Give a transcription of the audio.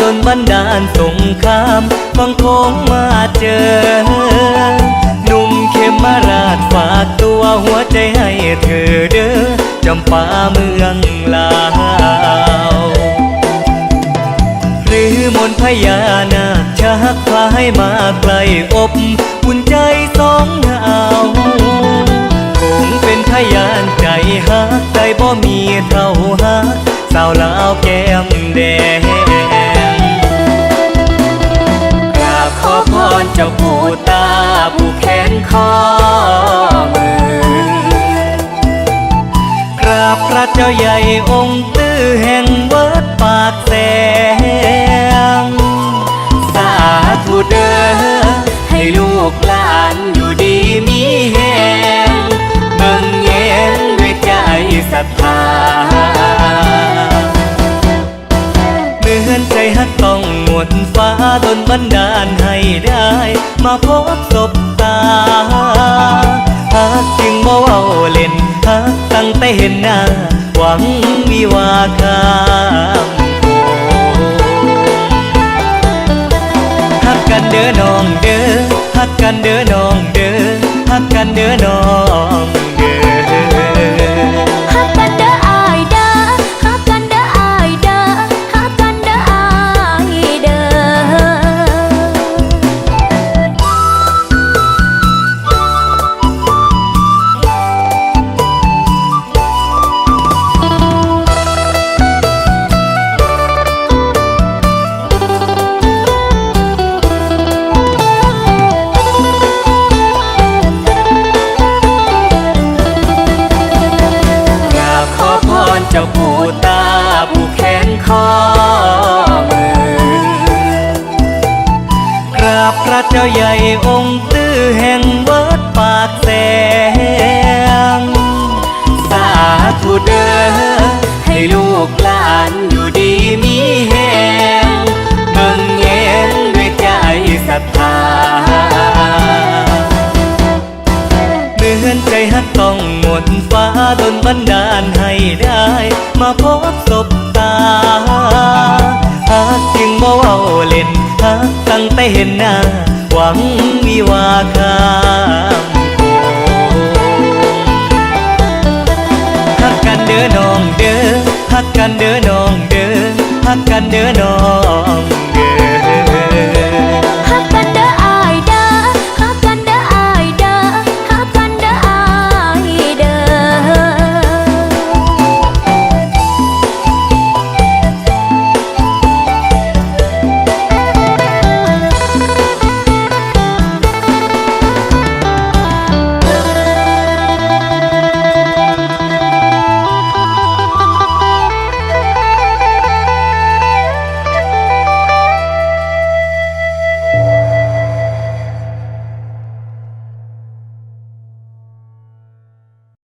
ดนบันดาลสงครามฟังคงมาเจอ หนุ่มเขมมาราชฝากตัวหัวใจให้เธอเด้อจำปาเมืองลาวหรือมนพญานาคชักพาให้มาไกลอบอุ่นใจสองหาวคงเป็นพยานใจฮักใจบ่มีเท่าฮักสาวลาวแก้มแดง จ้าปู่ตาผู้แขนคอมือ กราบพระเจ้าใหญ่องค์ตื้อแห่งวัดปากแสง สาธุเด้อให้ลูกหลานอยู่ดีมีแหงเบิ่งแยงด้วยใจศรัทธาเมื่อนใจฮักต้องหมดฟ้าดนบันดาลให้ได้ มาพบศบตาฮักจึงบ่เว้าเล่นฮักตั้งแต่เห็นหน้า หวังวิวาคามโกฮักกันเด้อน้องเด้อฮักกันเด้อน้องเด้อฮักกันเด้อน้อง ราบพระเจ้าใหญ่องค์ตื้อแห่งวัดปากแสง สาธุเด้อให้ลูกหลานอยู่ดีมีแหงเบิ่งแยงด้วยใจศรัทธาเมื่อนใจฮักต้องหมดฟ้าดนบันดาลให้ได้ มาพบศบตาฮักจึงบ่เว้าเล่นฮัก ตั้งแต่เห็นหน้า หวังวิวาคามโกฮักกันเด้อน้องเด้อฮักกันเด้อน้องเด้อฮักกันเด้อน้อง